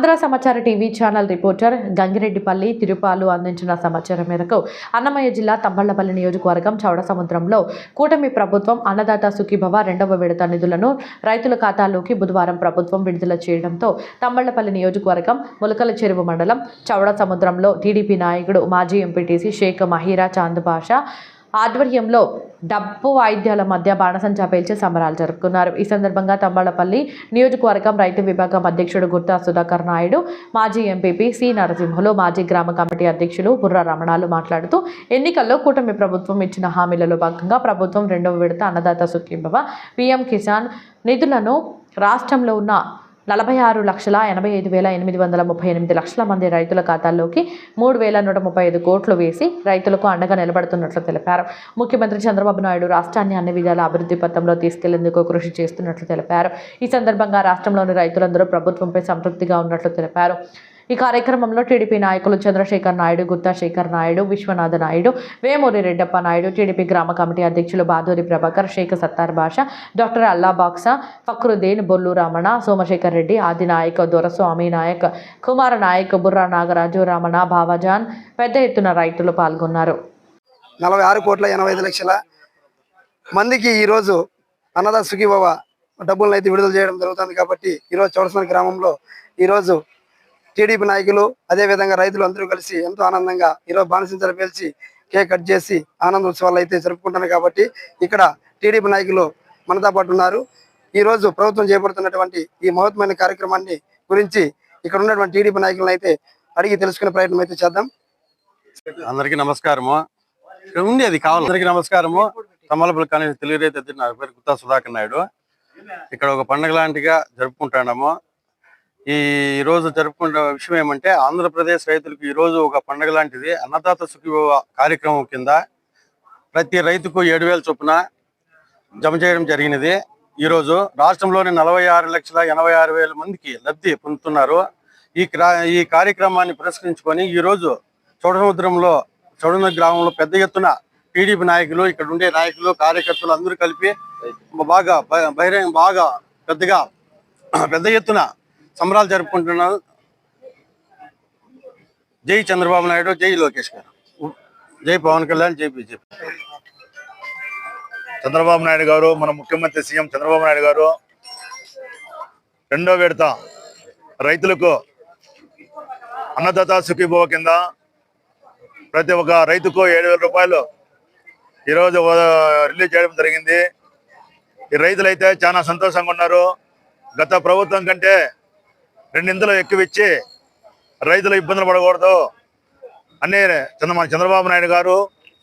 Andhra Samachar TV channel reporter Gangireddipalli Tirupalu అందించిన సమాచారం మేరకు అన్నమయ్య జిల్లా తమ్మళ్ళపల్లి నియోజకవర్గం చౌడ సముద్రంలో కూటమి ప్రభుత్వం అన్నదాత సుఖీభవ రెండవ విడత నిధులను రైతుల ఖాతాలోకి బుధవారం ప్రభుత్వం విడుదల చేయడంతో తమ్మళ్ళపల్లి నియోజకవర్గం ములకల చెరువు మండలం చౌడ సముద్రంలో టీడీపీ నాయకుడు మాజీ ఎంపీటీసీ షేక్ మహీరా చాంద్ బాషా ఆధ్వర్యంలో డప్పు వాయిద్యాల మధ్య బాణసంచా పేల్చి సంబరాలు జరుపుకున్నారు. ఈ సందర్భంగా తంబాళపల్లి నియోజకవర్గం రైతు విభాగం అధ్యక్షుడు గుర్తా సుధాకర్ నాయుడు మాజీ ఎంపీపీ సి నరసింహులు మాజీ గ్రామ కమిటీ అధ్యక్షులు బుర్ర రమణాలు మాట్లాడుతూ ఎన్నికల్లో కూటమి ప్రభుత్వం ఇచ్చిన హామీలలో భాగంగా ప్రభుత్వం రెండవ విడత అన్నదాత సుఖీభవ పీఎం కిసాన్ నిధులను రాష్ట్రంలో ఉన్న నలభై ఆరు లక్షల ఎనభై ఐదు వేల ఎనిమిది వందల ముప్పై ఎనిమిది లక్షల మంది రైతుల ఖాతాల్లోకి మూడు వేల నూట ముప్పై ఐదు కోట్లు వేసి రైతులకు అండగా నిలబడుతున్నట్లు తెలిపారు. ముఖ్యమంత్రి చంద్రబాబు నాయుడు రాష్ట్రాన్ని అన్ని విధాల అభివృద్ధి పథంలో తీసుకెళ్ళేందుకు కృషి చేస్తున్నట్లు తెలిపారు. ఈ సందర్భంగా రాష్ట్రంలోని రైతులందరూ ప్రభుత్వంపై సంతృప్తిగా ఉన్నట్లు తెలిపారు. ఈ కార్యక్రమంలో టీడీపీ నాయకులు చంద్రశేఖర్ నాయుడు గుత్తా శేఖర్ నాయుడు విశ్వనాథ నాయుడు వేమూరి రెడ్డప్ప నాయుడు టీడీపీ గ్రామ కమిటీ అధ్యక్షులు బాదూరి ప్రభాకర్ షేక్ సత్తార్ భాష డాక్టర్ అల్లా బాక్సా ఫక్రుద్దీన్ బొల్లు రమణ సోమశేఖర్ రెడ్డి ఆది నాయక్ దొరస్వామి నాయక్ కుమార నాయక్ బుర్రా నాగరాజు రమణ భావజాన్ పెద్ద ఎత్తున రైతులు పాల్గొన్నారు. నలభై ఆరు కోట్ల ఎనభై ఐదు లక్షల మందికి ఈరోజు అన్నదా సుఖీభవ డబ్బులను అయితే విడుదల చేయడం జరుగుతుంది కాబట్టి ఈరోజు చౌడసన గ్రామంలో ఈరోజు టీడీపీ నాయకులు అదేవిధంగా రైతులు అందరూ కలిసి ఎంతో ఆనందంగా ఈరోజు బాణసింతలు పేల్చి కేక్ కట్ చేసి ఆనంద ఉత్సవాలు అయితే జరుపుకుంటున్నారు కాబట్టి ఇక్కడ టీడీపీ నాయకులు మనతో పాటు ఉన్నారు. ఈ రోజు ప్రభుత్వం చేపడుతున్నటువంటి ఈ మహత్వమైన కార్యక్రమాన్ని గురించి ఇక్కడ ఉన్నటువంటి టీడీపీ నాయకులను అయితే అడిగి తెలుసుకునే ప్రయత్నం అయితే చేద్దాం. అందరికీ నమస్కారము. ఇక్కడ ఉంది అది కావాలి. అందరికీ నమస్కారము. తమలపల్లి కానీ తెలుగు రైతు నా పేరు గుత్తా సుధాకర్ నాయుడు. ఇక్కడ ఒక పండుగ లాంటిగా జరుపుకుంటున్నాము. ఈ రోజు జరుపుకుంటున్న విషయం ఏమంటే ఆంధ్రప్రదేశ్ రైతులకు ఈ రోజు ఒక పండుగ లాంటిది. అన్నదాత సుఖీభవ కార్యక్రమం కింద ప్రతి రైతుకు ఏడు వేల చొప్పున జమ చేయడం జరిగినది. ఈ రోజు రాష్ట్రంలోని నలభై ఆరు లక్షల ఎనభై ఆరు వేల మందికి లబ్ధి పొందుతున్నారు. ఈ క్రా- ఈ కార్యక్రమాన్ని పురస్కరించుకొని ఈ రోజు చౌడసముద్రంలో చౌడన గ్రామంలో పెద్ద ఎత్తున టీడీపీ నాయకులు ఇక్కడ ఉండే నాయకులు కార్యకర్తలు అందరూ కలిపి బాగా బహిరంగ బాగా పెద్దగా పెద్ద ఎత్తున సంబరాలు జరుపుకుంటున్నారు. జై చంద్రబాబు నాయుడు జై లోకేష్ గారు. జై పవన్ కళ్యాణ్ జై బీజేపీ. చంద్రబాబు నాయుడు గారు మన ముఖ్యమంత్రి సీఎం చంద్రబాబు నాయుడు గారు రెండో విడత రైతులకు అన్నదాత సుఖీభవ కింద ప్రతి ఒక్క రైతుకు ఏడు వేల రూపాయలు ఈరోజు రిలీజ్ చేయడం జరిగింది. ఈ రైతులైతే చాలా సంతోషంగా ఉన్నారు. గత ప్రభుత్వం కంటే రెండింతలు ఎక్కువ ఇచ్చి రైతులు ఇబ్బందులు పడకూడదు. అన్ని చంద్ర మన చంద్రబాబు నాయుడు గారు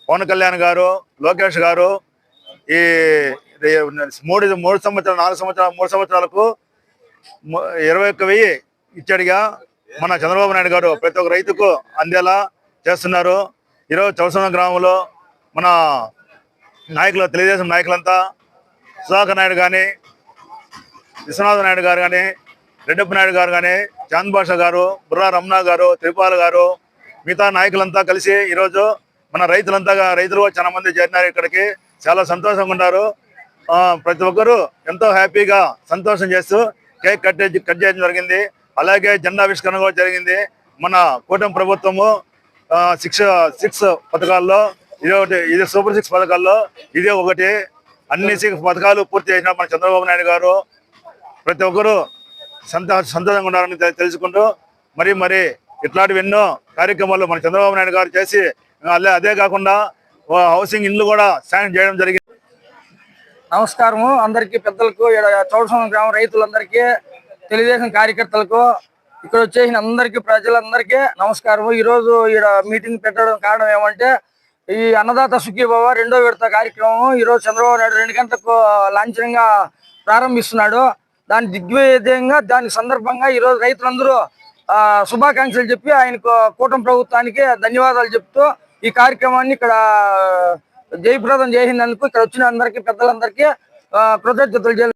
పవన్ కళ్యాణ్ గారు లోకేష్ గారు ఈ ఇది మూడు మూడు సంవత్సరాలు నాలుగు సంవత్సరాలు మూడు సంవత్సరాలకు ఇరవై ఒక్క వెయ్యి ఇచ్చాడుగా మన చంద్రబాబు నాయుడు గారు. ప్రతి ఒక్క రైతుకు అందేలా చేస్తున్నారు. ఈరోజు చౌసన గ్రామంలో మన నాయకులు తెలుగుదేశం నాయకులంతా సుధాకర్ నాయుడు కానీ విశ్వనాథ నాయుడు గారు కానీ రెడ్డప్ప నాయుడు గారు కానీ చాంద్ భాష గారు బుర్రా రమణ గారు త్రిపాల్ గారు మిగతా నాయకులంతా కలిసి ఈరోజు మన రైతులంతా రైతులు చాలా మంది చేరినారు ఇక్కడికి. చాలా సంతోషంగా ఉన్నారు. ప్రతి ఒక్కరూ ఎంతో హ్యాపీగా సంతోషం చేస్తూ కేక్ కట్ కట్ చేయడం జరిగింది. అలాగే జెండావిష్కరణ కూడా జరిగింది. మన కూటమి ప్రభుత్వము సిక్స్ సిక్స్ పథకాల్లో ఇది ఒకటి ఇది సూపర్ సిక్స్ పథకాల్లో ఇదే ఒకటి. అన్ని సిక్స్ పథకాలు పూర్తి చేసిన మన చంద్రబాబు నాయుడు గారు ప్రతి ఒక్కరూ సంత సంతోషంగా ఉన్నారని తెలుసుకుంటూ మరి మరి ఇట్లాంటివి ఎన్నో కార్యక్రమాలు మన చంద్రబాబు నాయుడు గారు చేసి అదే అదే కాకుండా హౌసింగ్ ఇండ్లు కూడా శాంక్షన్ చేయడం జరిగింది నమస్కారము. అందరికీ పెద్దలకు ఈడ చౌడసం గ్రామ రైతులందరికీ తెలుగుదేశం కార్యకర్తలకు ఇక్కడ వచ్చేసిన అందరికీ ప్రజలందరికీ నమస్కారము. ఈరోజు ఈడ మీటింగ్ పెట్టడం కారణం ఏమంటే ఈ అన్నదాత సుఖీభావ రెండో విడత కార్యక్రమం ఈరోజు చంద్రబాబు నాయుడు రెండు గంటలకు లాంఛనంగా ప్రారంభిస్తున్నాడు. దాని దిగ్విజయంగా దాని సందర్భంగా ఈరోజు రైతులందరూ ఆ, శుభాకాంక్షలు చెప్పి ఆయనకు కూటమి ప్రభుత్వానికి ధన్యవాదాలు చెప్తూ ఈ కార్యక్రమాన్ని ఇక్కడ జయప్రదం చేసినందుకు ఇక్కడ వచ్చిన అందరికీ పెద్దలందరికీ కృతజ్ఞతలు